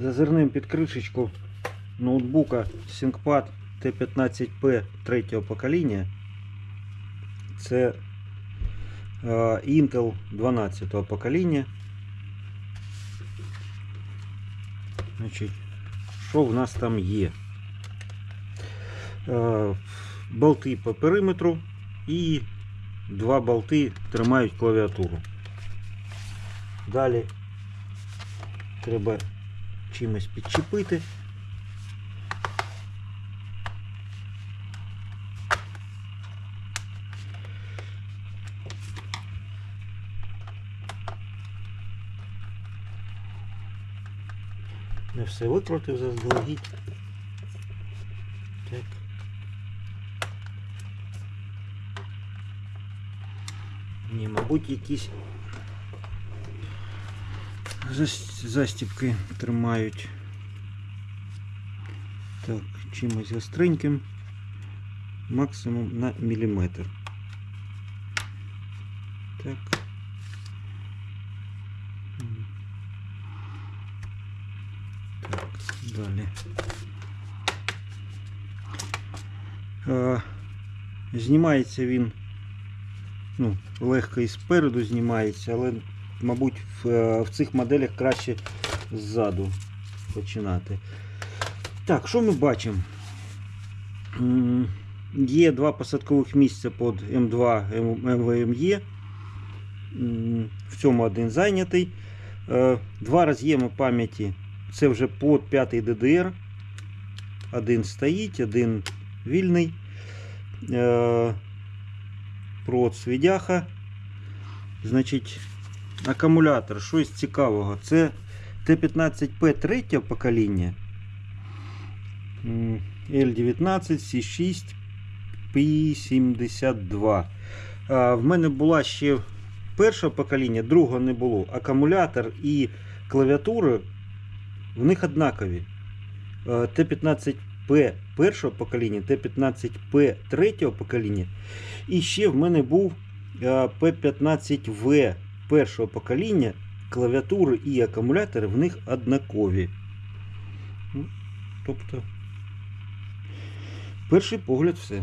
Зазирнемо під кришечку ноутбука ThinkPad T15P третього покоління. Це е, Intel 12 покоління. Значить, що в нас там є? Е, болти по периметру і два болти тримають клавіатуру. Далі треба чимось підчепити. Не все викрутив заздалегідь. Так. Ні, мабуть, якісь зас- застіпки тримають. Так, чимось гостреньким. Максимум на міліметр. Так. Так, далі. Е, знімається він ну, легко і спереду знімається, але, мабуть, в, е, в цих моделях краще ззаду починати. Так, що ми бачимо? Є два посадкових місця під М2 МВМЄ. В цьому один зайнятий. Е, Два роз'єми пам'яті. Це вже под 5 DDR. Один стоїть, один вільний. Е, Провод свідяха. Значить, акумулятор, щось цікавого. Це Т15П третього покоління. L19, C6, P72. А, В мене була ще перше покоління, другого не було. Акумулятор і клавіатури в них однакові. Е, Т15П першого покоління, Т15П третього покоління. І ще в мене був е, П15В першого покоління. Клавіатури і акумулятори в них однакові. Ну, Тобто, перший погляд все.